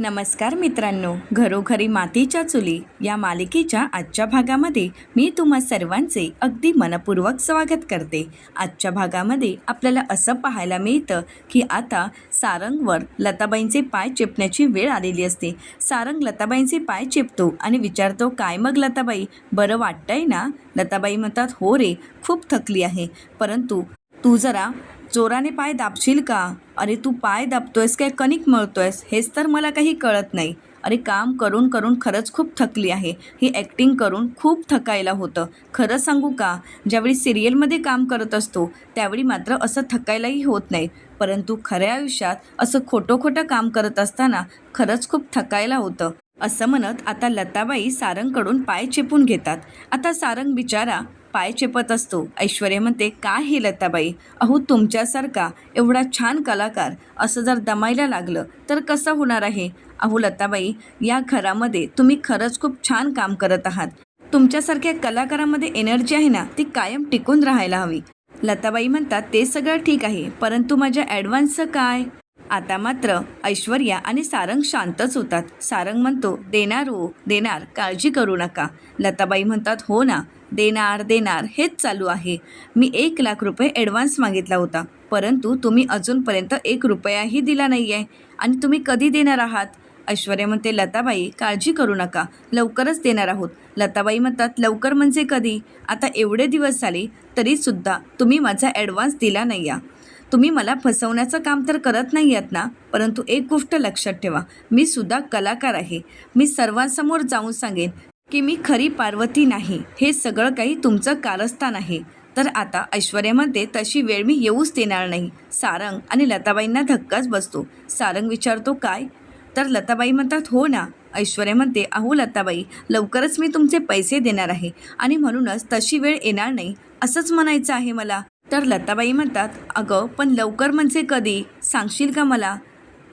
नमस्कार मित्रांनो घरोघरी मातीच्या चुली या मालिकेच्या आजच्या भागामध्ये मी तुम्हा सर्वांचे अगदी मनपूर्वक स्वागत करते. आजच्या भागामध्ये आपल्याला असं पाहायला मिळतं की आता सारंगवर लताबाईंचे पाय चेपण्याची वेळ आलेली असते. सारंग लताबाईंचे पाय चेपतो आणि विचारतो काय मग लताबाई? बरं वाटतंय ना? लताबाई म्हणतात हो रे खूप थकली आहे. परंतु तू जरा जोराने पाय दाबशील का? अरे तू पाय दाबतोयस काय कणिक मळतोयस? हेच तर मला काही कळत नाही. अरे काम करून करून खरंच खूप थकली आहे. ही ॲक्टिंग करून खूप थकायला होतं. खरं सांगू का? ज्यावेळी सिरियलमध्ये काम करत असतो त्यावेळी मात्र असं थकायलाही होत नाही. परंतु खऱ्या आयुष्यात असं खोटं खोटं काम करत असताना खरंच खूप थकायला होतं. असं म्हणत आता लताबाई सारंगकडून पाय चेपून घेतात. आता सारंग बिचारा पाय चेपत असतो. ऐश्वर्या म्हणते काय हे लताबाई? अहो तुमच्यासारखा एवढा छान कलाकार असं जर दमायला लागलं तर कसं होणार आहे? अहो लताबाई या घरामध्ये तुम्ही खरंच खूप छान काम करत आहात. तुमच्यासारख्या कलाकारामध्ये एनर्जी आहे ना ती कायम टिकून राहायला हवी. लताबाई म्हणतात ते सगळं ठीक आहे परंतु माझ्या ॲडव्हान्सचं काय? आता मात्र ऐश्वर्या आणि सारंग शांतच होतात. सारंग म्हणतो देणार हो देणार काळजी करू नका. लताबाई म्हणतात हो ना देणार देणार हेच चालू आहे. मी एक लाख रुपये ॲडव्हान्स मागितला होता परंतु तुम्ही अजूनपर्यंत एक रुपयाही दिला नाही आहे आणि तुम्ही कधी देणार आहात? ऐश्वर्या म्हणते लताबाई काळजी करू नका लवकरच देणार आहोत. लताबाई म्हणतात लवकर म्हणजे कधी? आता एवढे दिवस झाले तरीसुद्धा तुम्ही माझा ॲडव्हान्स दिला नाही आहे तुम्ही मला फसवण्याचं काम तर करत नाही आहात ना परंतु एक गोष्ट लक्षात ठेवा मी सुद्धा कलाकार आहे. मी सर्वांसमोर जाऊन सांगेन की मी खरी पार्वती नाही हे सगळं काही तुमचं कारस्थान आहे. तर आता ऐश्वर्यामध्ये तशी वेळ मी येऊच देणार नाही. सारंग आणि लताबाईंना धक्काच बसतो. सारंग विचारतो काय? तर लताबाई म्हणतात हो ना. ऐश्वर्या म्हणते अहो लताबाई लवकरच मी तुमचे पैसे देणार आहे आणि म्हणूनच तशी वेळ येणार नाही. असंच म्हणायचं आहे मला. तर लताबाई म्हणतात अगं पण लवकर म्हणजे कधी? सांगशील का मला?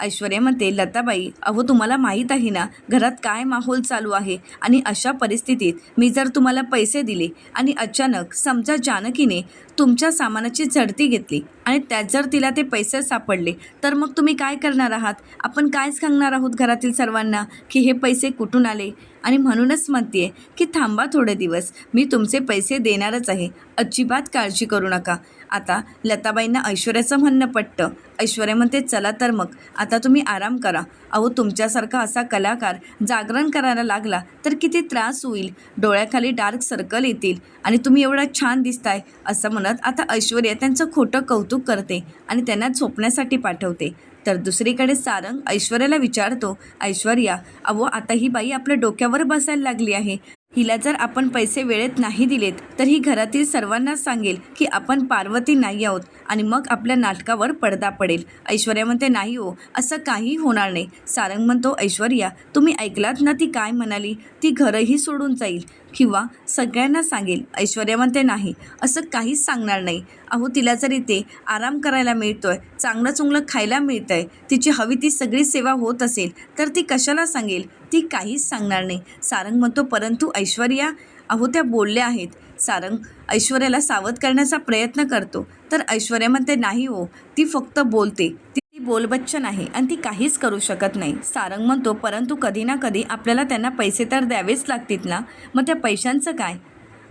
ऐश्वर्या म्हणते लताबाई अहो तुम्हाला माहीत आहे ना घरात काय माहोल चालू आहे आणि अशा परिस्थितीत मी जर तुम्हाला पैसे दिले आणि अचानक समजा जानकीने तुमच्या सामानाची झडती घेतली आणि त्यात जर तिला ते पैसे सापडले तर मग तुम्ही काय करणार आहात? आपण काय सांगणार आहोत घरातील सर्वांना की हे पैसे कुठून आले? आणि म्हणूनच म्हणते की थांबा थोडे दिवस. मी तुमचे पैसे देणारच आहे. अजिबात काळजी करू नका. आता लताबाईंना ऐश्वर्याचं म्हणणं पटतं. ऐश्वर्या म्हणते चला तर मग. आता तुम्ही आराम करा. अहो तुमच्यासारखा असा कलाकार जागरण करायला लागला तर किती त्रास होईल. डोळ्याखाली डार्क सर्कल येतील आणि तुम्ही एवढा छान दिसताय असं म्हणत आता ऐश्वर्या त्यांचं खोटं कौतुक करते आणि त्यांना झोपण्यासाठी पाठवते. तर दुसरीकडे सारंग ऐश्वर्याला विचारतो ऐश्वर्या अहो आता ही बाई आपल्या डोक्यावर बसायला लागली आहे. हिला जर आपण पैसे वेळेत नाही दिलेत तर ही घरातील सर्वांना सांगेल की आपण पार्वती नाही आहोत आणि मग आपल्या नाटकावर पडदा पडेल. ऐश्वर्या म्हणते नाही हो असं काही होणार नाही. सारंग म्हणतो ऐश्वर्या तुम्ही ऐकलात ना ती काय म्हणाली? ती घरही सोडून जाईल. किंवा सगळ्यांना सांगेल ऐश्वर्या म्हणते नाही असं काहीच सांगणार नाही. अहो तिला जर इथे आराम करायला मिळतो आहे चांगलं चुंगलं खायला मिळतं आहे तिची हवी ती सगळी सेवा होत असेल तर ती कशाला सांगेल? ती काहीच सांगणार नाही. सारंग म्हणतो परंतु ऐश्वर्या अहो त्या बोलल्या आहेत. सारंग ऐश्वर्याला सावध करण्याचा प्रयत्न करतो. तर ऐश्वर्या म्हणते नाही हो ती फक्त बोलते. ती बोलबच्चन आहे आणि ती काहीच करू शकत नाही. सारंग म्हणतो परंतु कधी ना कधी आपल्याला त्यांना पैसे तर द्यावेच लागतील ना? मग त्या पैशांचं काय?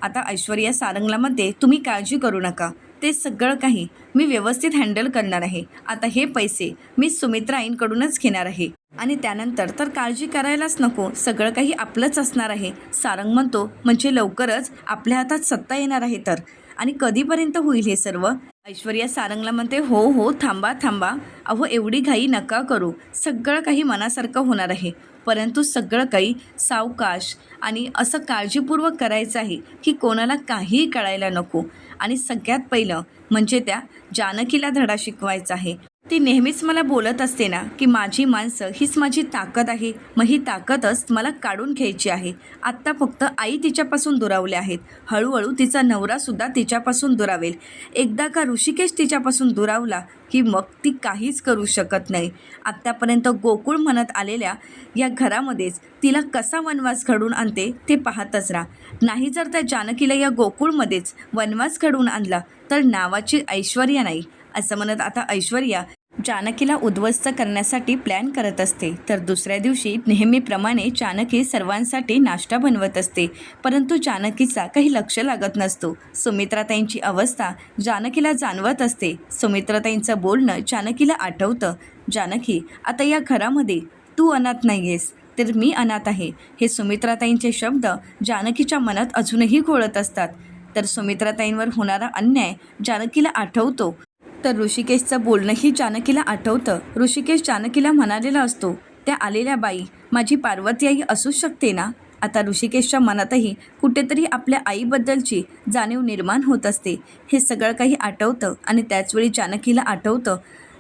आता ऐश्वर्या सारंगला म्हणते तुम्ही काळजी करू नका. ते सगळं काही मी व्यवस्थित हँडल करणार आहे. आता हे पैसे मी सुमित्रा आईंकडूनच घेणार आहे. आणि त्यानंतर तर काळजी करायलाच नको. सगळं काही आपलंच असणार आहे. सारंग म्हणतो म्हणजे लवकरच आपल्या हातात सत्ता येणार आहे तर. आणि कधीपर्यंत होईल हे सर्व? ऐश्वर्या सारंगला म्हणते हो हो थांबा थांबा. अहो एवढी घाई नका करू. सगळं काही मनासारखं होणार आहे. परंतु सगळं काही सावकाश आणि असं काळजीपूर्वक करायचं आहे की कोणाला काहीही कळायला नको. आणि सगळ्यात पहिलं म्हणजे त्या जानकीला धडा शिकवायचा आहे. ती नेहमीच मला बोलत असते ना की माझी माणसं हीच माझी ताकद आहे. मग ही ताकदच मला काढून घ्यायची आहे. आत्ता फक्त आई तिच्यापासून दुरावल्या आहेत. हळूहळू तिचा नवरासुद्धा तिच्यापासून दुरावेल. एकदा का ऋषिकेश तिच्यापासून दुरावला की मग ती काहीच करू शकत नाही. आत्तापर्यंत गोकुळ म्हणत आलेल्या या घरामध्येच तिला कसा वनवास घडून आणते ते पाहतच राहा. नाही जर त्या जानकीला या गोकुळमध्येच वनवास घडवून आणला तर नावाची ऐश्वर्या नाही. असं म्हणत आता ऐश्वर्या जानकीला उद्ध्वस्त करण्यासाठी प्लॅन करत असते. तर दुसऱ्या दिवशी नेहमीप्रमाणे जानकी सर्वांसाठी नाश्ता बनवत असते. परंतु जानकीचा काही लक्ष लागत नसतो. सुमित्राताईंची अवस्था जानकीला जाणवत असते. सुमित्राताईंचं बोलणं जानकीला आठवतं. जानकी आता या घरामध्ये तू अनाथ नाही आहेस तर मी अनाथ आहे. हे सुमित्राताईंचे शब्द जानकीच्या मनात अजूनही घोळत असतात. तर सुमित्राताईंवर होणारा अन्याय जानकीला आठवतो. तर ऋषिकेशचं बोलणंही जानकीला आठवतं. ऋषिकेश जानकीला म्हणालेला असतो त्या आलेल्या बाई माझी पार्वती आई असू शकते ना? आता ऋषिकेशच्या मनातही कुठेतरी आपल्या आईबद्दलची जाणीव निर्माण होत असते. हे सगळं काही आठवतं आणि त्याचवेळी जानकीला आठवतं.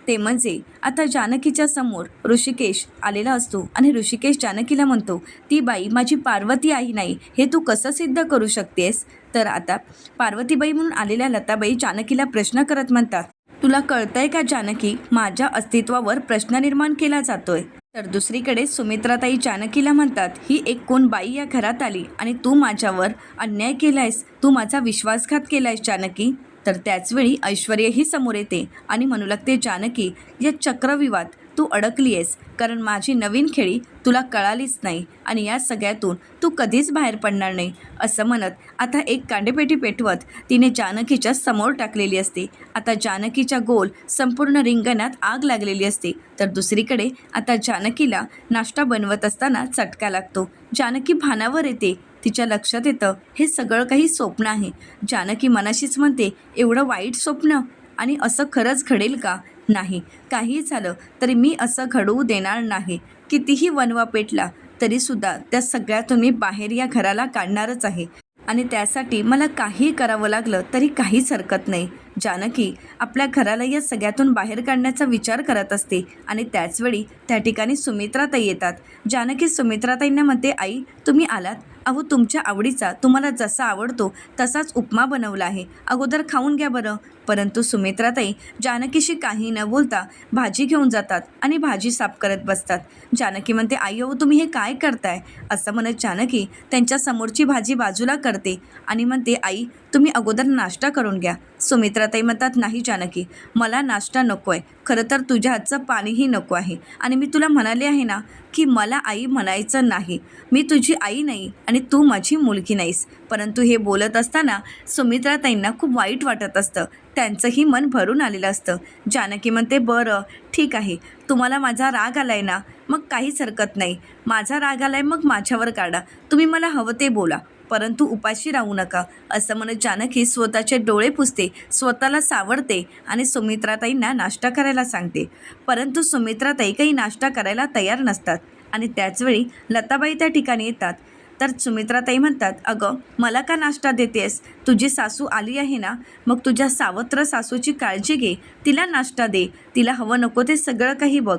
ते म्हणजे आता जानकीच्या समोर ऋषिकेश आलेला असतो आणि ऋषिकेश जानकीला म्हणतो ती बाई माझी पार्वती आई नाही हे तू कसं सिद्ध करू शकतेस? तर आता पार्वतीबाई म्हणून आलेल्या लताबाई जानकीला प्रश्न करत म्हणतात तुला कळतंय का जानकी? माझ्या अस्तित्वावर प्रश्न निर्माण केला जातोय. तर दुसरीकडे सुमित्राताई जानकीला म्हणतात ही एक कोण बाई या घरात आली आणि तू माझ्यावर अन्याय केलायस? तू माझा विश्वासघात केलायस जानकी? तर त्याचवेळी ऐश्वर्यही समोर येते आणि म्हणू लागते जानकी या चक्रविवाद तू अडकली आहेस कारण माझी नवीन खेळी तुला कळालीच नाही आणि या सगळ्यातून तू कधीच बाहेर पडणार नाही असं म्हणत आता एक कांडेपेटी पेटवत तिने जानकीच्या समोर टाकलेली असते. आता जानकीच्या गोल संपूर्ण रिंगणात आग लागलेली असते. तर दुसरीकडे आता जानकीला नाश्ता बनवत असताना चटका लागतो. जानकी भानावर येते. तिच्या लक्षात येतं हे सगळं काही स्वप्न आहे. जानकी मनाशीच म्हणते एवढं वाईट स्वप्न? आणि असं खरंच घडेल का? नाही. काही झालं तरी मी असं घडवू देणार नाही. कितीही वनवा पेटला तरीसुद्धा त्या सगळ्या तुम्ही बाहेर या घराला काढणारच आहे. आणि त्यासाठी मला काही करावं लागलं तरी काहीच हरकत नाही. जानकी आपल्या घराला या सगळ्यातून बाहेर काढण्याचा विचार करत असते आणि त्याचवेळी त्या ठिकाणी सुमित्राताई येतात. जानकी सुमित्राताईंना म्हणते आई तुम्ही आलात? अहो तुमच्या आवडीचा तुम्हाला जसा आवडतो तसाच उपमा बनवला आहे. अगोदर खाऊन घ्या बरं. परंतु सुमित्राताई जानकीशी काही न बोलता भाजी घेऊन जातात आणि भाजी साफ करत बसतात. जानकी म्हणते आई अहो तुम्ही हे काय करताय? असं म्हणत जानकी त्यांच्या समोरची भाजी बाजूला करते आणि म्हणते आई तुम्ही अगोदर नाश्ता करून घ्या. सुमित्राताई म्हणतात नाही जानकी मला नाश्ता नको आहे खरं तर तुझ्या हातचं पाणीही नको आहे. आणि मी तुला म्हणाले आहे ना की मला आई म्हणायचं नाही. मी तुझी आई नाही आणि तू माझी मुलगी नाहीस. परंतु हे बोलत असताना सुमित्राताईंना खूप वाईट वाटत असतं. त्यांचंही मन भरून आलेलं असतं. जानकी म्हणते बरं ठीक आहे. तुम्हाला माझा राग आलाय ना मग काहीच हरकत नाही. माझा राग आलाय मग माझ्यावर काढा. तुम्ही मला हवं ते बोला. परंतु उपाशी राहू नका. असं म्हणत जानकी स्वतःचे डोळे पुसते स्वतःला सावरते आणि सुमित्राताईंना नाश्ता करायला सांगते. परंतु सुमित्राताई काही नाश्ता करायला तयार नसतात आणि त्याचवेळी लताबाई त्या ठिकाणी येतात. तर सुमित्राताई म्हणतात अगं मला का नाश्ता देतेस? तुझी सासू आली आहे ना? मग तुझ्या सावत्र सासूची काळजी घे. तिला नाश्ता दे. तिला हवं नको ते सगळं काही बघ.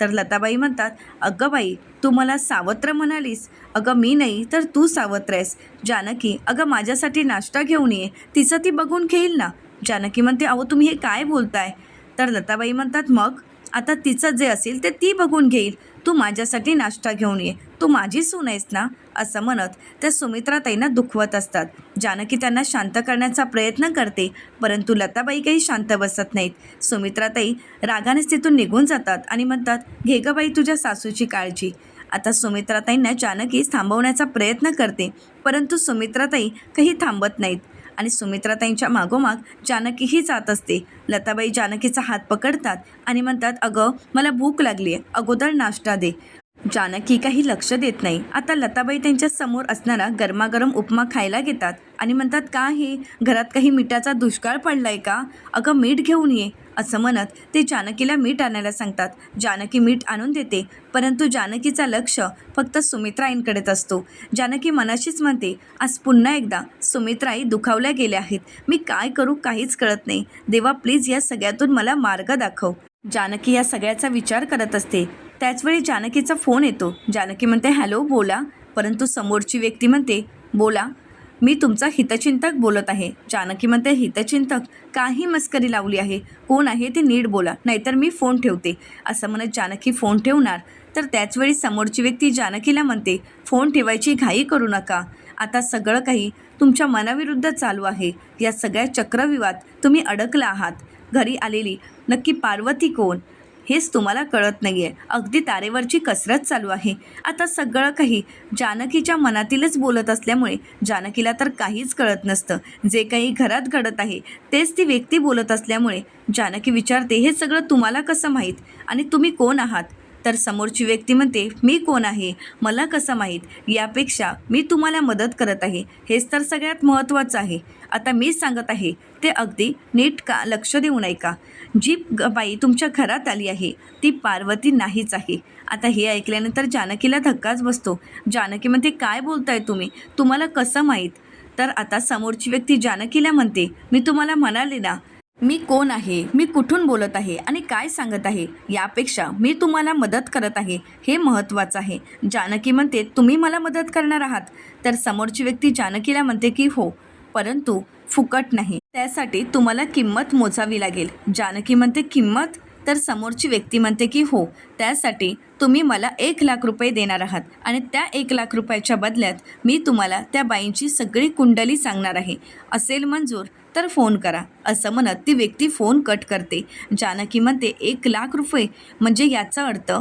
तर लताबाई म्हणतात अगं बाई तू मला सावत्र म्हणालीस. अगं मी नाही तर तू सावत्र आहेस. जानकी अगं माझ्यासाठी नाश्ता घेऊन ये. तिचं ती बघून घेईल ना? जानकी म्हणते अहो तुम्ही हे काय बोलताय? तर लताबाई म्हणतात मग आता तिचं जे असेल ते ती बघून घेईल. तू माझ्यासाठी नाश्ता घेऊन ये. तू माझी सून आहेस ना? असं म्हणत त्या सुमित्राताईंना दुखवत असतात. जानकी त्यांना शांत करण्याचा प्रयत्न करते परंतु लताबाई काही शांत बसत नाहीत. सुमित्राताई रागानेच तिथून निघून जातात आणि म्हणतात घे गं बाई तुझ्या सासूची काळजी. आता सुमित्राताईंना जानकी थांबवण्याचा प्रयत्न करते परंतु सुमित्राताई काही थांबत नाहीत आणि सुमित्राताईंच्या मागोमाग जानकीही जात असते. लताबाई जानकीचा हात पकडतात आणि म्हणतात अगं मला भूक लागली आहे अगोदर नाश्ता दे. जानकी काही लक्ष देत नाही. आता लताबाई त्यांच्यासमोर असणारा गरमागरम उपमा खायला घेतात आणि म्हणतात का हे? घरात काही मिठाचा दुष्काळ पडलाय का? अगं मीठ घेऊन ये. असं म्हणत ते जानकीला मीठ आणायला सांगतात. जानकी मीठ आणून देते परंतु जानकीचा लक्ष फक्त सुमित्राईंकडेच असतो. जानकी मनाशीच म्हणते आज पुन्हा एकदा सुमित्राई दुखावल्या गेल्या आहेत. मी काय करू काहीच कळत नाही. देवा प्लीज या सगळ्यातून मला मार्ग दाखव. जानकी या सगळ्याचा विचार करत असते. त्याचवेळी जानकीचा फोन येतो. जानकी म्हणते हॅलो बोला. परंतु समोरची व्यक्ती म्हणते बोला मी तुमचा हितचिंतक बोलत आहे. जानकी म्हणते हितचिंतक? काही मस्करी लावली आहे. कोण आहे ते नीट बोला नाहीतर मी फोन ठेवते. असं म्हणत जानकी फोन ठेवणार. तर त्याचवेळी समोरची व्यक्ती जानकीला म्हणते फोन ठेवायची घाई करू नका. आता सगळं काही तुमच्या मनाविरुद्ध चालू आहे. या सगळ्या चक्रविवाद तुम्ही अडकला आहात. घरी आलेली नक्की पार्वती कोण? हेच तुम्हाला कळत नाही आहे अगदी तारेवरची कसरत चालू आहे. आता सगळं काही जानकीच्या मनातीलच बोलत असल्यामुळे जानकीला तर काहीच कळत नसतं. जे काही घरात घडत आहे तेच ती व्यक्ती बोलत असल्यामुळे जानकी विचारते हे सगळं तुम्हाला कसं माहीत? आणि तुम्ही कोण आहात? तर समोरची व्यक्ती म्हणते मी कोण आहे? मला कसं माहीत? यापेक्षा मी तुम्हाला मदत करत आहे. हेच तर सगळ्यात महत्त्वाचं आहे. आता मी सांगत आहे ते अगदी नीट का लक्ष देऊ नये का? जी ग- बाई तुमच्या घरात आली आहे ती पार्वती नाहीच आहे. आता हे ऐकल्यानंतर जानकीला धक्काच बसतो. जानकी म्हणते काय बोलताय तुम्ही? तुम्हाला कसं माहीत? तर आता समोरची व्यक्ती जानकीला म्हणते मी तुम्हाला म्हणाले ना मी कोण आहे? मी कुठून बोलत आहे? आणि काय सांगत आहे? यापेक्षा मी तुम्हाला मदत करत आहे. हे महत्त्वाचं आहे. जानकी म्हणते तुम्ही मला मदत करणार आहात. तर समोरची व्यक्ती जानकीला म्हणते की हो. परंतु फुकट नाही. त्यासाठी तुम्हाला किंमत मोजावी लागेल. जानकी म्हणते किंमत? तर समोरची व्यक्ती म्हणते की हो. त्यासाठी तुम्ही मला एक लाख रुपये देणार आहात. आणि त्या एक लाख रुपयाच्या बदल्यात मी तुम्हाला त्या बाईंची सगळी कुंडली सांगणार आहे. असेल मंजूर तर फोन करा असं म्हणत ती व्यक्ती फोन कट करते. जानकी म्हणते एक लाख रुपये? म्हणजे याचा अर्थ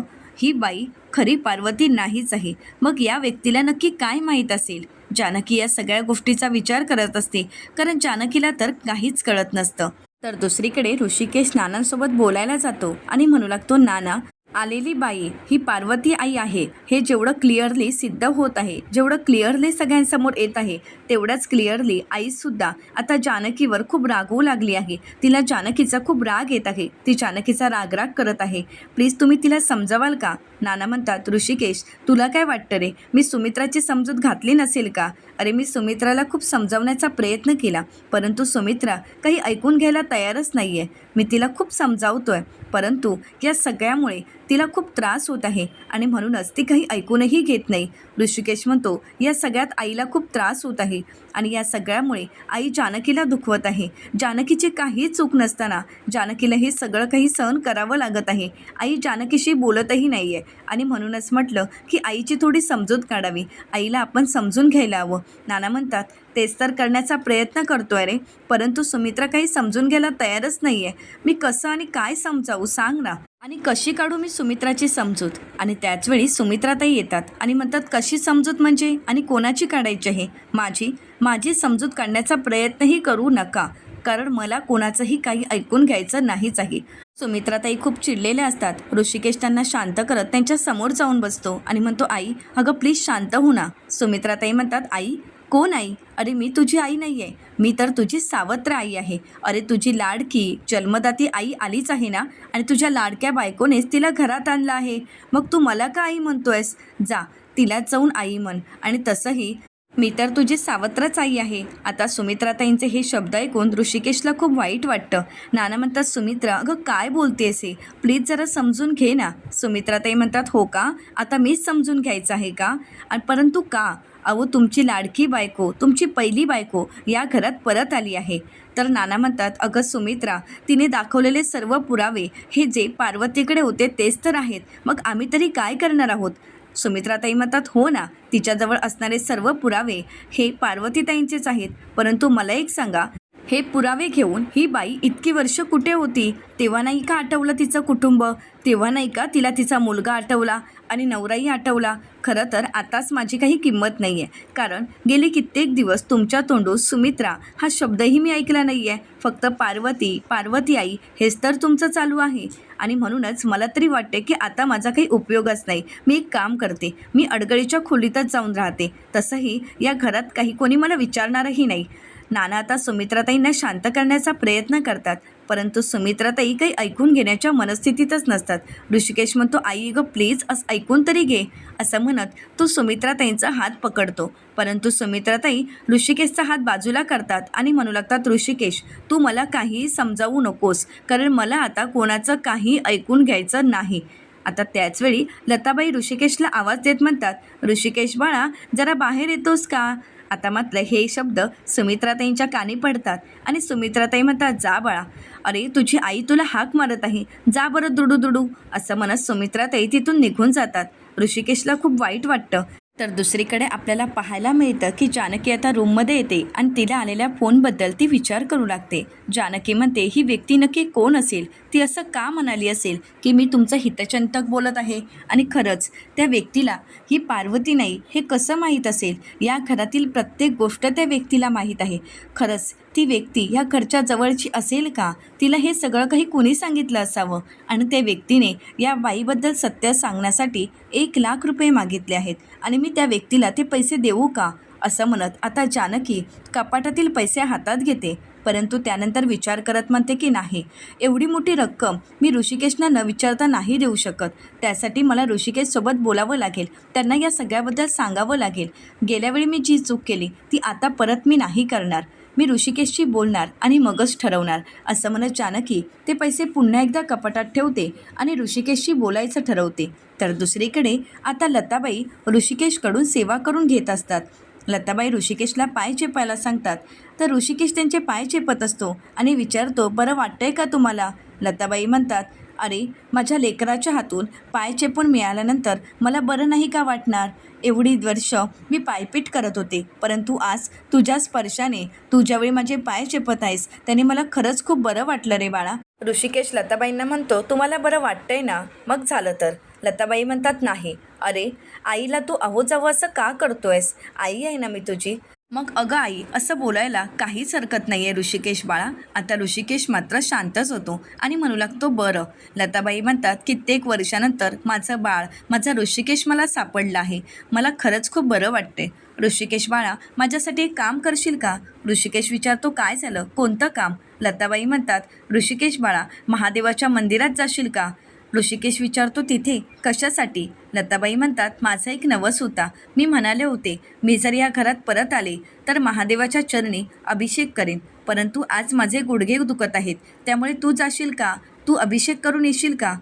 ही बाई खरी पार्वती नाहीच आहे. मग या व्यक्तीला नक्की काय माहीत असेल? जानकी या सगळ्या गोष्टीचा विचार करत असते कारण जानकीला तर काहीच कळत नसतं. तर दुसरीकडे ऋषिकेश नानांसोबत बोलायला जातो आणि म्हणू लागतो नाना आलेली बाई ही पार्वती आई आहे. हे जेवढं क्लिअरली सिद्ध होत आहे जेवढं क्लिअरली सगळ्यांसमोर येत आहे तेवढंच क्लिअरली आईसुद्धा आता जानकीवर खूप रागवू लागली आहे. तिला जानकीचा खूप राग येत आहे. ती जानकीचा रागराग करत आहे. प्लीज तुम्ही तिला समजावाल का? नाना म्हणतात ऋषिकेश तुला काय वाटतं रे? मी सुमित्राची समजूत घातली नसेल का? अरे मी सुमित्राला खूप समजावण्याचा प्रयत्न केला परंतु सुमित्रा काही ऐकून घ्यायला तयारच नाही आहे मी तिला खूप समजावतो आहे परंतु या सगळ्यामुळे तिला खूप त्रास होत आहे आणि म्हणूनच ती काही ऐकूनही घेत नाही. ऋषिकेश म्हणतो या सगळ्यात आईला खूप त्रास होत आहे आणि या सगळ्यामुळे आई जानकीला दुखवत आहे. जानकीची काही चूक नसताना जानकीला हे सगळं काही सहन करावं लागत आहे. आई जानकीशी बोलतही नाही आहे आणि म्हणूनच म्हटलं की आईची थोडी समजूत काढावी. आईला आपण समजून घ्यायला हवं. नाना म्हणतात तेच तर करण्याचा प्रयत्न करतोय रे. परंतु सुमित्रा काही समजून घ्यायला तयारच नाही आहे मी कसं आणि काय समजावू सांग ना. आणि कशी काढू मी सुमित्राची समजूत? आणि त्याचवेळी सुमित्राताई येतात आणि म्हणतात कशी समजूत म्हणजे? आणि कोणाची काढायची आहे? माझी? माझी समजूत काढण्याचा प्रयत्नही करू नका. कारण मला कोणाचंही काही ऐकून घ्यायचं नाहीच आहे. सुमित्राताई खूप चिडलेल्या असतात. ऋषिकेश त्यांना शांत करत त्यांच्यासमोर जाऊन बसतो आणि म्हणतो आई अगं प्लीज शांत हो ना. सुमित्राताई म्हणतात आई कोण आई? अरे मी तुझी आई नाही आहे मी तर तुझी सावत्र आई आहे. अरे तुझी लाडकी जन्मदाती आई आलीच आहे ना? आणि तुझ्या लाडक्या बायकोनेच तिला घरात आणलं आहे. मग तू मला का आई म्हणतोयस? जा तिला जाऊन आई म्हण. आणि तसंही मी तर तुझी सावत्रच आई आहे. आता सुमित्राताईंचे हे शब्द ऐकून ऋषिकेशला खूप वाईट वाटतं. नाना म्हणतात सुमित्रा अगं काय बोलतेस हे? प्लीज जरा समजून घे ना. सुमित्राताई म्हणतात हो का? आता मीच समजून घ्यायचं आहे का? आणि परंतु का? अहो तुमची लाडकी बायको तुमची पहिली बायको या घरात परत आली आहे. तर नाना म्हणतात अगं सुमित्रा तिने दाखवलेले सर्व पुरावे हे जे पार्वतीकडे होते तेच तर आहेत. मग आम्ही तरी काय करणार आहोत? सुमित्राताई म्हणतात हो ना तिच्याजवळ असणारे सर्व पुरावे हे पार्वतीताईंचेच आहेत. परंतु मला एक सांगा हे पुरावे घेऊन ही बाई इतकी वर्ष कुठे होती? तेव्हा नाही का आठवलं तिचं कुटुंब? तेव्हा नाही का तिला तिचा मुलगा आठवला आणि नवराही आठवला. खरं तर आताच माझी काही किंमत नाही आहे कारण गेली कित्येक दिवस तुमच्या तोंडून सुमित्रा हा शब्दही मी ऐकला नाही आहे फक्त पार्वती पार्वती आई हेच तर तुमचं चालू आहे. आणि म्हणूनच मला तरी वाटते की आता माझा काही उपयोगच नाही. मी एक काम करते. मी अडगळीच्या खोलीतच जाऊन राहते. तसंही या घरात काही कोणी मला विचारणारही नाही. नाना आता सुमित्राताईंना शांत करण्याचा प्रयत्न करतात. परंतु सुमित्राताई काही ऐकून घेण्याच्या मनस्थितीतच नसतात. ऋषिकेश म्हणतो आई ग प्लीज असं ऐकून तरी घे. असं म्हणत तो सुमित्राताईंचा हात पकडतो. परंतु सुमित्राताई ऋषिकेशचा हात बाजूला करतात आणि म्हणू लागतात ऋषिकेश तू मला काहीही समजावू नकोस कारण मला आता कोणाचं काही ऐकून घ्यायचं नाही. आता त्याचवेळी लताबाई ऋषिकेशला आवाज देत म्हणतात ऋषिकेश बाळा जरा बाहेर येतोस का? आता मात्र हे शब्द सुमित्राताईंच्या कानी पडतात. आणि सुमित्राताई म्हणतात जा बाळा अरे तुझी आई तुला हाक मारत आहे. जा बरं दुडू दुडू. असं म्हणत सुमित्राताई तिथून निघून जातात. ऋषिकेशला खूप वाईट वाटतं. तर दुसरीकडे आपल्याला पाहायला मिळतं की जानकी आता रूममध्ये येते आणि तिला आलेल्या फोनबद्दल ती विचार करू लागते. जानकी म्हणते ही व्यक्ती नक्की कोण असेल? ती असं का म्हणाली असेल की मी तुमचं हितचिंतक बोलत आहे? आणि खरंच त्या व्यक्तीला ही पार्वती नाही हे कसं माहीत असेल? या घरातील प्रत्येक गोष्ट त्या व्यक्तीला माहीत आहे. खरंच ती व्यक्ती ह्या घरच्या जवळची असेल का? तिला हे सगळं काही कुणी सांगितलं असावं? आणि त्या व्यक्तीने या बाईबद्दल सत्य सांगण्यासाठी एक लाख रुपये मागितले आहेत. आणि मी त्या व्यक्तीला ते पैसे देऊ का? असं म्हणत आता जानकी कपाटातील पैसे हातात घेते. परंतु त्यानंतर विचार करत म्हणते की नाही एवढी मोठी रक्कम मी ऋषिकेशना न विचारता नाही देऊ शकत. त्यासाठी मला ऋषिकेशसोबत बोलावं लागेल. त्यांना या सगळ्याबद्दल सांगावं लागेल. गेल्यावेळी मी जी चूक केली ती आता परत मी नाही करणार. मी ऋषिकेशशी बोलणार आणि मगच ठरवणार असं म्हणत जानकी ते पैसे पुन्हा एकदा कपाटात ठेवते आणि ऋषिकेशशी बोलायचं ठरवते. तर दुसरीकडे आता लताबाई ऋषिकेशकडून सेवा करून घेत असतात. लताबाई ऋषिकेशला पाय चेपायला सांगतात तर ऋषिकेश त्यांचे पाय चेपत असतो आणि विचारतो बरं वाटतंय का तुम्हाला? लताबाई म्हणतात अरे माझ्या लेकराच्या हातून पाय चेपून मिळाल्यानंतर मला बरं नाही का वाटणार? एवढी वर्ष मी पायपीट करत होते परंतु आज तुझ्या स्पर्शाने तू ज्यावेळी माझे पाय चेपत आहेस. त्याने मला खरंच खूप बरं वाटलं रे बाळा. ऋषिकेश लताबाईंना म्हणतो तुम्हाला बरं वाटतंय ना? मग झालं तर. लताबाई म्हणतात नाही. अरे आईला तू अहो जावं असं का करतोयस? आई आहे ना मी तुझी. मग अगं आई असं बोलायला काहीच हरकत नाही आहे ऋषिकेश बाळा. आता ऋषिकेश मात्र शांतच होतो आणि म्हणू लागतो बरं. लताबाई म्हणतात कित्येक वर्षानंतर माझं बाळ माझा ऋषिकेश मला सापडला आहे. मला खरंच खूप बरं वाटते ऋषिकेश बाळा माझ्यासाठी एक काम करशील का? ऋषिकेश विचारतो काय झालं? कोणतं काम? लताबाई म्हणतात ऋषिकेश बाळा महादेवाच्या मंदिरात जाशील का? ऋषिकेश विचारतो तिथे कशासाठी? लताबाई म्हणतात माझा एक नवस होता. मी म्हणाले होते मी जर या घरात परत आले तर महादेवाच्या चरणी अभिषेक करेन. परंतु आज माझे गुडघे दुखत आहेत. त्यामुळे तू जाशील का? तू अभिषेक करून येशील का?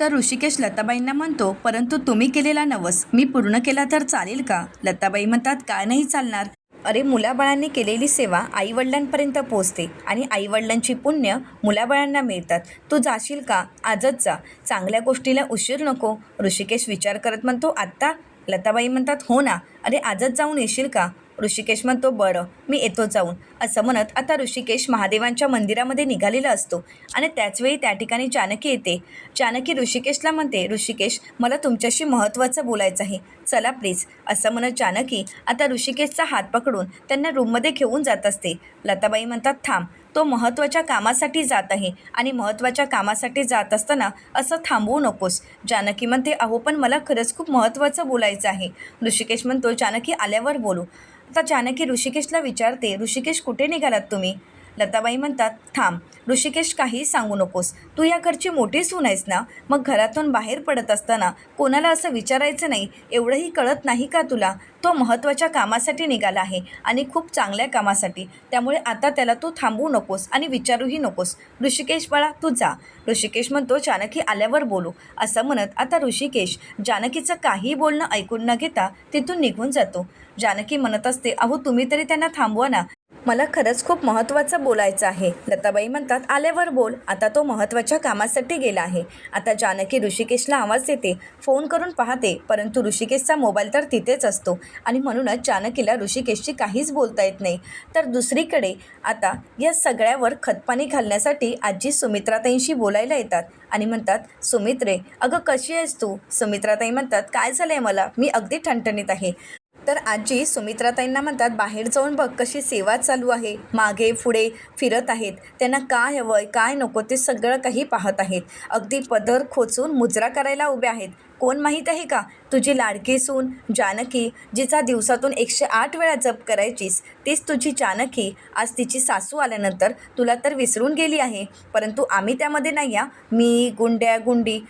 तर ऋषिकेश लताबाईंना म्हणतो परंतु तुम्ही केलेला नवस मी पूर्ण केला तर चालेल का? लताबाई म्हणतात काय नाही चालणार? अरे मुलाबाळांनी केलेली सेवा आईवडिलांपर्यंत पोचते आणि आईवडिलांची पुण्य मुलाबाळांना मिळतात. तू जाशील का? आजच जा. चांगल्या गोष्टीला उशीर नको. ऋषिकेश विचार करत म्हणतो आत्ता लताबाई म्हणतात हो ना. अरे आजच जाऊन येशील का? ऋषिकेश म्हणतो बरं. मी येतो जाऊन. असं म्हणत आता ऋषिकेश महादेवांच्या मंदिरामध्ये निघालेला असतो. आणि त्याचवेळी त्या ठिकाणी जानकी येते. जानकी ऋषिकेशला म्हणते ऋषिकेश मला तुमच्याशी महत्त्वाचं बोलायचं आहे. चला प्लीज असं म्हणत जानकी आता ऋषिकेशचा हात पकडून त्यांना रूममध्ये घेऊन जात असते. लताबाई म्हणतात थांब. तो महत्त्वाच्या कामासाठी जात आहे आणि महत्त्वाच्या कामासाठी जात असताना असं थांबवू नकोस. जानकी म्हणते अहो पण मला खरंच खूप महत्त्वाचं बोलायचं आहे. ऋषिकेश म्हणतो जानकी आल्यावर बोलू. आता जानकी ऋषिकेशला विचारते ऋषिकेश कुठे निघालात तुम्ही? लताबाई म्हणतात थांब ऋषिकेश काहीही सांगू नकोस. तू या घरची मोठी सून आहेस ना? मग घरातून बाहेर पडत असताना कोणाला असं विचारायचं नाही? एवढंही कळत नाही का तुला? तो महत्त्वाच्या कामासाठी निघाला आहे आणि खूप चांगल्या कामासाठी. त्यामुळे आता त्याला तू थांबवू नकोस आणि विचारूही नकोस. ऋषिकेश बाळा तू जा. ऋषिकेश म्हणतो जानकी आल्यावर बोलू. असं म्हणत आता ऋषिकेश जानकीचं काही बोलणं ऐकून न घेता तिथून निघून जातो. जानकी म्हणत असते अहो तुम्ही तरी त्यांना थांबवा ना. मला खरंच खूप महत्त्वाचं बोलायचं आहे. लताबाई म्हणतात आल्यावर बोल. आता तो महत्त्वाच्या कामासाठी गेला आहे. आता जानकी ऋषिकेशला आवाज देते फोन करून पाहते. परंतु ऋषिकेशचा मोबाईल तर तिथेच असतो. आणि म्हणूनच जानकीला ऋषिकेशची काहीच बोलता येत नाही. तर दुसरीकडे आता या सगळ्यावर खतपाणी घालण्यासाठी आजी सुमित्राताईंशी बोलायला येतात. आणि म्हणतात सुमित्रे अगं कशी आहेस तू? सुमित्राताई म्हणतात काय झालं आहे मला? मी अगदी ठणठणीत आहे. तर आजी सुमित्राताईंना म्हणतात बाहेर जाऊन बघ कशी सेवा चालू आहे. मागे पुढे फिरत आहेत. त्यांना काय हवं आहे काय नको ते सगळं काही पाहत आहेत. अगदी पदर खोचून मुजरा करायला उभे आहेत. कोण माहीत आहे का? तुझी लाडकी सून जानकी जिचा दिवसातून एकशे आठ वेळा जप करायचीस तीच तुझी जानकी. आज तिची सासू आल्यानंतर तुला तर विसरून गेली आहे. परंतु आम्ही त्यामध्ये नाही या मी गुंड्या गुंडी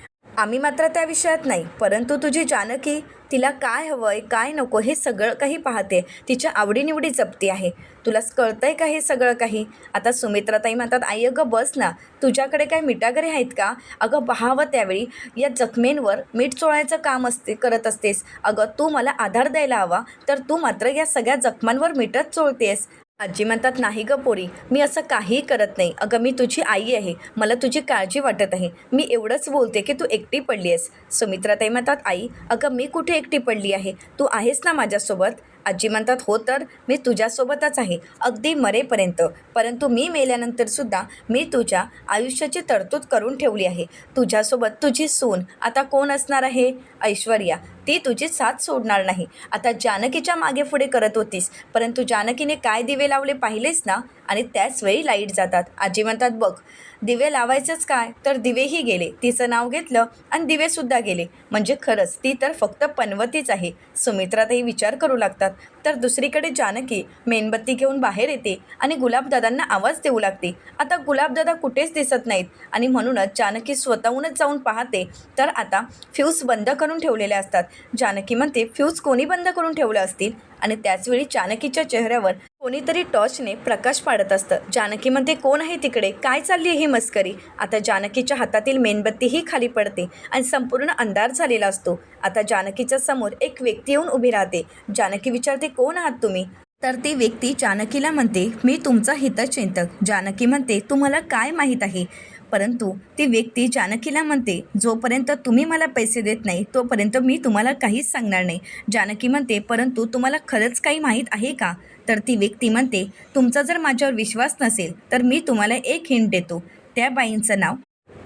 आम्ही मात्र त्या विषयात नाही. परंतु तुझी जानकी तिला काय हवं आहे काय नको हे सगळं काही पाहते. तिच्या आवडीनिवडी जपती आहे. तुला कळतं आहे का हे सगळं काही? आता सुमित्राताई म्हणतात आई अगं बस ना. तुझ्याकडे काय मिठागरे आहेत का? अगं पहावं त्यावेळी. या जखमेंवर मीठ चोळायचं काम असते करत असतेस. अगं तू मला आधार द्यायला हवा तर तू मात्र या सगळ्या जखमांवर मीठच चोळतेस. आजी म्हणतात नाही ग पोरी मी असं काहीही करत नाही. अगं मी तुझी आई आहे. मला तुझी काळजी वाटत आहे. मी एवढंच बोलते की तू एकटी पडली आहेस सुमित्राताई म्हणतात आई अगं मी कुठे एकटी पडली आहे? तू आहेस ना माझ्यासोबत? आजी म्हणतात हो तर मी तुझ्यासोबतच आहे. अगदी मरेपर्यंत. परंतु मी मेल्यानंतरसुद्धा मी तुझ्या आयुष्याची तरतूद करून ठेवली आहे. तुझ्यासोबत तुझी सून. आता कोण असणार आहे? ऐश्वर्या. ती तुझी साथ सोडणार नाही. आता जानकीच्या मागे पुढे करत होतीस. परंतु जानकीने काय दिवे लावले पाहिलेस ना? आणि त्याच वेळी लाइट जातात. आजी म्हणतात बघ दिवे लावायचंच काय? तर दिवेही गेले. तिचं नाव घेतलं आणि दिवेसुद्धा गेले. म्हणजे खरंच ती तर फक्त पनवतीच आहे. सुमित्रातही विचार करू लागतात. तर दुसरीकडे जानकी मेणबत्ती घेऊन बाहेर येते आणि गुलाबदादांना आवाज देऊ लागते. आता गुलाबदादा कुठेच दिसत नाहीत. आणि म्हणूनच जानकी स्वतःहूनच जाऊन पाहते. तर आता फ्यूज बंद करून ठेवलेले असतात. जानकी म्हणते फ्यूज कोणी बंद करून ठेवलं असतील? आणि त्याचवेळी जानकीच्या चेहऱ्यावर कोणीतरी टॉर्चने प्रकाश पाडत असतं. जानकी म्हणते कोण आहे तिकडे? काय चालली आहे ही मस्करी? आता जानकीच्या हातातील मेणबत्तीही खाली पडते आणि संपूर्ण अंधार झालेला असतो. आता जानकीच्या समोर एक व्यक्ती येऊन उभी राहते. जानकी विचारते कोण आहात तुम्ही? तर ती व्यक्ती जानकीला म्हणते मी तुमचा हितचिंतक. जानकी म्हणते तुम्हाला काय माहीत आहे? परंतु ती व्यक्ती जानकीला म्हणते जोपर्यंत तुम्ही मला पैसे देत नाही तोपर्यंत मी तुम्हाला काहीच सांगणार नाही. जानकी म्हणते परंतु तुम्हाला खरंच काही माहीत आहे का? तर ती व्यक्ती म्हणते तुमचा जर माझ्यावर विश्वास नसेल तर मी तुम्हाला एक हिंट देतो. त्या बाईंचं नाव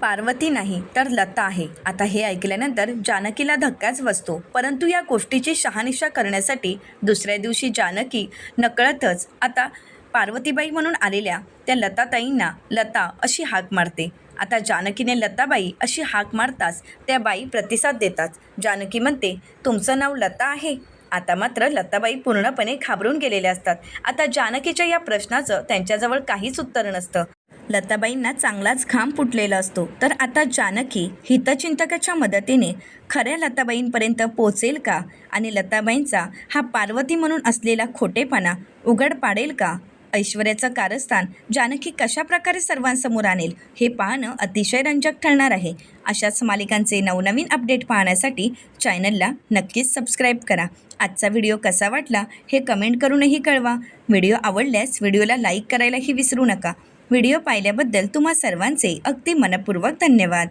पार्वती नाही तर लता आहे. आता हे ऐकल्यानंतर जानकीला धक्काच बसतो. परंतु या गोष्टीची शहानिशा करण्यासाठी दुसऱ्या दिवशी जानकी नकळतच आता पार्वतीबाई म्हणून आलेल्या त्या लताताईंना लता अशी हाक मारते. आता जानकीने लताबाई अशी हाक मारताच त्या बाई प्रतिसाद देतात. जानकी म्हणते तुमचं नाव लता आहे. आता मात्र लताबाई पूर्णपणे घाबरून गेलेल्या असतात. आता जानकीच्या या प्रश्नाचं त्यांच्याजवळ काहीच उत्तर नसतं. लताबाईंना चांगलाच घाम फुटलेला असतो. तर आता जानकी हितचिंतकाच्या मदतीने खऱ्या लताबाईंपर्यंत पोचेल का? आणि लताबाईंचा हा पार्वती म्हणून असलेला खोटेपणा उघड पाडेल का? ऐश्वर्याचं कारस्थान जानकी कशा प्रकारे सर्वांसमोर आणेल हे पाहणं अतिशय रंजक ठरणार आहे. अशाच मालिकांचे नवनवीन अपडेट पाहण्यासाठी चॅनलला नक्कीच सबस्क्राईब करा. आजचा व्हिडिओ कसा वाटला हे कमेंट करूनही कळवा. व्हिडिओ आवडल्यास व्हिडिओला लाईक करायलाही विसरू नका. व्हिडिओ पाहिल्याबद्दल तुम्हा सर्वांचे अगदी मनपूर्वक धन्यवाद.